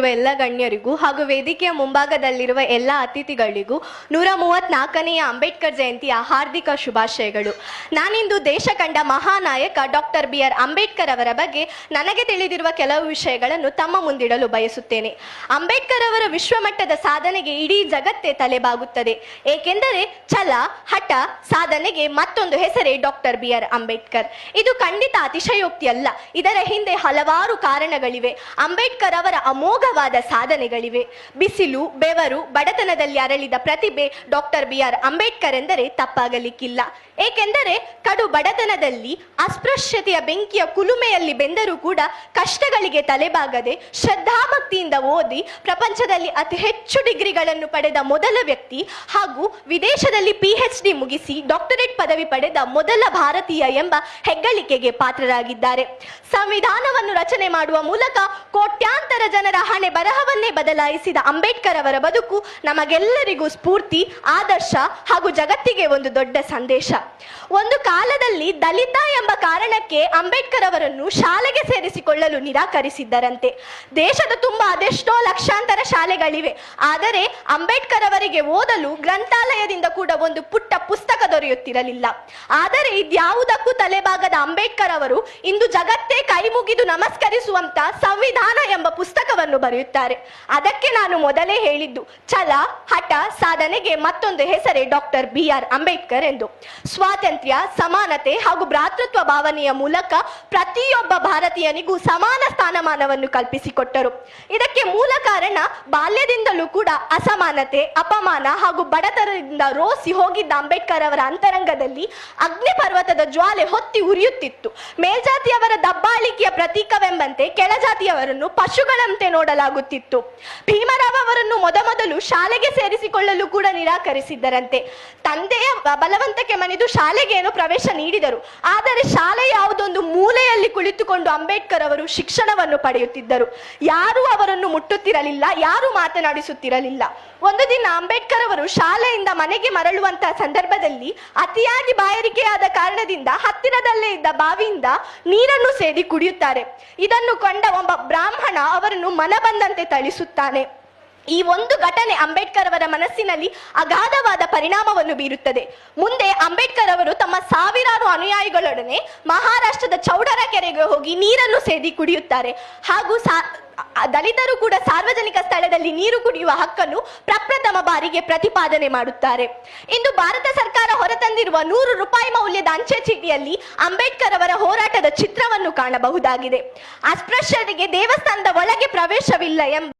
ಎಲ್ಲ ಗಣ್ಯರಿಗೂ ಹಾಗೂ ವೇದಿಕೆಯ ಮುಂಭಾಗದಲ್ಲಿರುವ ಎಲ್ಲ ಅತಿಥಿಗಳಿಗೂ ನೂರ ಮೂವತ್ನಾಲ್ಕನೆಯ ಅಂಬೇಡ್ಕರ್ ಜಯಂತಿಯ ಹಾರ್ದಿಕ ಶುಭಾಶಯಗಳು. ನಾನಿಂದು ದೇಶ ಕಂಡ ಮಹಾನಾಯಕ ಡಾಕ್ಟರ್ ಬಿ ಆರ್ ಅಂಬೇಡ್ಕರ್ ಅವರ ಬಗ್ಗೆ ನನಗೆ ತಿಳಿದಿರುವ ಕೆಲವು ವಿಷಯಗಳನ್ನು ತಮ್ಮ ಮುಂದಿಡಲು ಬಯಸುತ್ತೇನೆ. ಅಂಬೇಡ್ಕರ್ ಅವರ ವಿಶ್ವಮಟ್ಟದ ಸಾಧನೆಗೆ ಇಡೀ ಜಗತ್ತೇ ತಲೆಬಾಗುತ್ತದೆ. ಏಕೆಂದರೆ ಛಲ, ಹಠ, ಸಾಧನೆಗೆ ಮತ್ತೊಂದು ಹೆಸರೇ ಡಾಕ್ಟರ್ ಬಿ ಆರ್ ಅಂಬೇಡ್ಕರ್. ಇದು ಖಂಡಿತ ಅತಿಶಯೋಕ್ತಿ ಅಲ್ಲ. ಇದರ ಹಿಂದೆ ಹಲವಾರು ಕಾರಣಗಳಿವೆ. ಅಂಬೇಡ್ಕರ್ ಅವರ ಅಮೋಘವಾದ ಸಾಧನೆಗಳಿವೆ. ಬಿಸಿಲು ಬೆವರು ಬಡತನದಲ್ಲಿ ಅರಳಿದ ಪ್ರತಿಭೆ ಡಾಕ್ಟರ್ ಬಿ ಆರ್ ಅಂಬೇಡ್ಕರ್ ಎಂದರೆ ತಪ್ಪಾಗಲಿಕ್ಕಿಲ್ಲ. ಏಕೆಂದರೆ ಕಡು ಬಡತನದಲ್ಲಿ ಅಸ್ಪೃಶ್ಯತೆಯ ಬೆಂಕಿಯ ಕುಲುಮೆಯಲ್ಲಿ ಬೆಂದರೂ ಕೂಡ ಕಷ್ಟಗಳಿಗೆ ತಲೆಬಾಗದೆ ಶ್ರದ್ಧಾಭಕ್ತಿಯಿಂದ ಓದಿ ಪ್ರಪಂಚದಲ್ಲಿ ಅತಿ ಹೆಚ್ಚು ಡಿಗ್ರಿಗಳನ್ನು ಪಡೆದ ಮೊದಲ ವ್ಯಕ್ತಿ ಹಾಗೂ ವಿದೇಶದಲ್ಲಿ ಪಿ ಎಚ್ ಡಿ ಮುಗಿಸಿ ಡಾಕ್ಟರೇಟ್ ಪದವಿ ಪಡೆದ ಮೊದಲ ಭಾರತೀಯ ಎಂಬ ಹೆಗ್ಗಳಿಕೆಗೆ ಪಾತ್ರರಾಗಿದ್ದಾರೆ. ಸಂವಿಧಾನವನ್ನು ರಚನೆ ಮಾಡುವ ಮೂಲಕ ಕೋಟ್ಯಾಂತರ ಜನರ ಹಣೆ ಬರಹವನ್ನೇ ಬದಲಾಯಿಸಿದ ಅಂಬೇಡ್ಕರ್ ಅವರ ಬದುಕು ನಮಗೆಲ್ಲರಿಗೂ ಸ್ಫೂರ್ತಿ, ಆದರ್ಶ ಹಾಗೂ ಜಗತ್ತಿಗೆ ಒಂದು ದೊಡ್ಡ ಸಂದೇಶ. ಒಂದು ಕಾಲದಲ್ಲಿ ದಲಿತ ಎಂಬ ಕಾರಣಕ್ಕೆ ಅಂಬೇಡ್ಕರ್ ಅವರನ್ನು ಶಾಲೆಗೆ ಸೇರಿಸಿಕೊಳ್ಳಲು ನಿರಾಕರಿಸಿದ್ದರಂತೆ. ದೇಶದ ತುಂಬಾ ಅದೆಷ್ಟೋ ಲಕ್ಷಾಂತರ ಶಾಲೆಗಳಿವೆ. ಆದರೆ ಅಂಬೇಡ್ಕರ್ ಅವರಿಗೆ ಓದಲು ಗ್ರಂಥಾಲಯದಿಂದ ಕೂಡ ಒಂದು ಪುಟ್ಟ ಪುಸ್ತಕ ದೊರೆಯುತ್ತಿರಲಿಲ್ಲ. ಆದರೆ ಇದ್ಯಾವುದಕ್ಕೂ ತಲೆಬಾಗದ ಅಂಬೇಡ್ಕರ್ ಅವರು ಇಂದು ಜಗತ್ತೇ ಕೈ ಮುಗಿದು ನಮಸ್ಕರಿಸುವಂತ ಸಂವಿಧಾನ ಎಂಬ ಪುಸ್ತಕವನ್ನು ಬರೆಯುತ್ತಾರೆ. ಅದಕ್ಕೆ ನಾನು ಮೊದಲೇ ಹೇಳಿದ್ದು, ಛಲ, ಹಠ, ಸಾಧನೆಗೆ ಮತ್ತೊಂದು ಹೆಸರೇ ಡಾಕ್ಟರ್ ಬಿ ಆರ್ ಅಂಬೇಡ್ಕರ್ ಎಂದು. ಸ್ವಾತಂತ್ರ್ಯ, ಸಮಾನತೆ ಹಾಗೂ ಭ್ರಾತೃತ್ವ ಭಾವನೆಯ ಮೂಲಕ ಪ್ರತಿಯೊಬ್ಬ ಭಾರತೀಯನಿಗೂ ಸಮಾನ ಸ್ಥಾನಮಾನವನ್ನು ಕಲ್ಪಿಸಿಕೊಟ್ಟರು. ಇದಕ್ಕೆ ಮೂಲ ಕಾರಣ ಬಾಲ್ಯದಿಂದಲೂ ಕೂಡ ಅಸಮಾನತೆ, ಅಪಮಾನ ಹಾಗೂ ಬಡತನದಿಂದ ರೋಸಿ ಹೋಗಿದ್ದ ಅಂಬೇಡ್ಕರ್ ಅವರ ಅಂತರಂಗದಲ್ಲಿ ಅಗ್ನಿ ಪರ್ವತದ ಜ್ವಾಲೆ ಹೊತ್ತಿ ಉರಿಯುತ್ತಿತ್ತು. ಮೇಲ್ಜಾತಿಯವರ ದಬ್ಬಾಳಿಕೆಯ ಪ್ರತೀಕವೆಂಬಂತೆ ಕೆಳಜಾತಿಯವರನ್ನು ಪಶುಗಳಂತೆ ನೋಡಲಾಗುತ್ತಿತ್ತು. ಭೀಮರಾವ್ ಅವರನ್ನು ಮೊದಮೊದಲು ಶಾಲೆಗೆ ಸೇರಿಸಿಕೊಳ್ಳಲು ಕೂಡ ನಿರಾಕರಿಸಿದ್ದರಂತೆ. ತಂದೆಯ ಬಲವಂತಕ್ಕೆ ಮಣಿದು ಶಾಲೆಗೆ ಏನು ಪ್ರವೇಶ ನೀಡಿದರು. ಆದರೆ ಶಾಲೆ ಯಾವುದೊಂದು ಮೂಲೆಯಲ್ಲಿ ಕುಳಿತುಕೊಂಡು ಅಂಬೇಡ್ಕರ್ ಅವರು ಶಿಕ್ಷಣವನ್ನು ಪಡೆಯುತ್ತಿದ್ದರು. ಯಾರೂ ಅವರನ್ನು ಮುಟ್ಟುತ್ತಿರಲಿಲ್ಲ ಯಾರೂ ಮಾತನಾಡಿಸುತ್ತಿರಲಿಲ್ಲ. ಒಂದು ದಿನ ಅಂಬೇಡ್ಕರ್ ಅವರು ಶಾಲೆಯಿಂದ ಮನೆಗೆ ಮರಳುವಂತಹ ಸಂದರ್ಭದಲ್ಲಿ ಅತಿಯಾಗಿ ಬಾಯಾರಿಕೆಯಾದ ಕಾರಣದಿಂದ ಹತ್ತಿರದಲ್ಲೇ ಇದ್ದ ಬಾವಿಯಿಂದ ನೀರನ್ನು ಸೇದಿ ಕುಡಿಯುತ್ತಾರೆ. ಇದನ್ನು ಕಂಡ ಒಬ್ಬ ಬ್ರಾಹ್ಮಣ ಅವರನ್ನು ಮನ ಬಂದಂತೆ ಥಳಿಸುತ್ತಾನೆ. ಈ ಒಂದು ಘಟನೆ ಅಂಬೇಡ್ಕರ್ ಅವರ ಮನಸ್ಸಿನಲ್ಲಿ ಅಗಾಧವಾದ ಪರಿಣಾಮವನ್ನು ಬೀರುತ್ತದೆ. ಮುಂದೆ ಅಂಬೇಡ್ಕರ್ ಅವರು ಸಾವಿರಾರು ಅನುಯಾಯಿಗಳೊಡನೆ ಮಹಾರಾಷ್ಟ್ರದ ಚೌಡರ ಕೆರೆಗೆ ಹೋಗಿ ನೀರನ್ನು ಸೇದಿ ಕುಡಿಯುತ್ತಾರೆ. ಹಾಗೂ ದಲಿತರು ಕೂಡ ಸಾರ್ವಜನಿಕ ಸ್ಥಳದಲ್ಲಿ ನೀರು ಕುಡಿಯುವ ಹಕ್ಕನ್ನು ಪ್ರಪ್ರಥಮ ಬಾರಿಗೆ ಪ್ರತಿಪಾದನೆ ಮಾಡುತ್ತಾರೆ. ಇಂದು ಭಾರತ ಸರ್ಕಾರ ಹೊರತಂದಿರುವ ನೂರು ರೂಪಾಯಿ ಮೌಲ್ಯದ ಅಂಚೆ ಚೀಟಿಯಲ್ಲಿ ಅಂಬೇಡ್ಕರ್ ಅವರ ಹೋರಾಟದ ಚಿತ್ರವನ್ನು ಕಾಣಬಹುದಾಗಿದೆ. ಅಸ್ಪೃಶ್ಯರಿಗೆ ದೇವಸ್ಥಾನದ ಒಳಗೆ ಪ್ರವೇಶವಿಲ್ಲ ಎಂಬ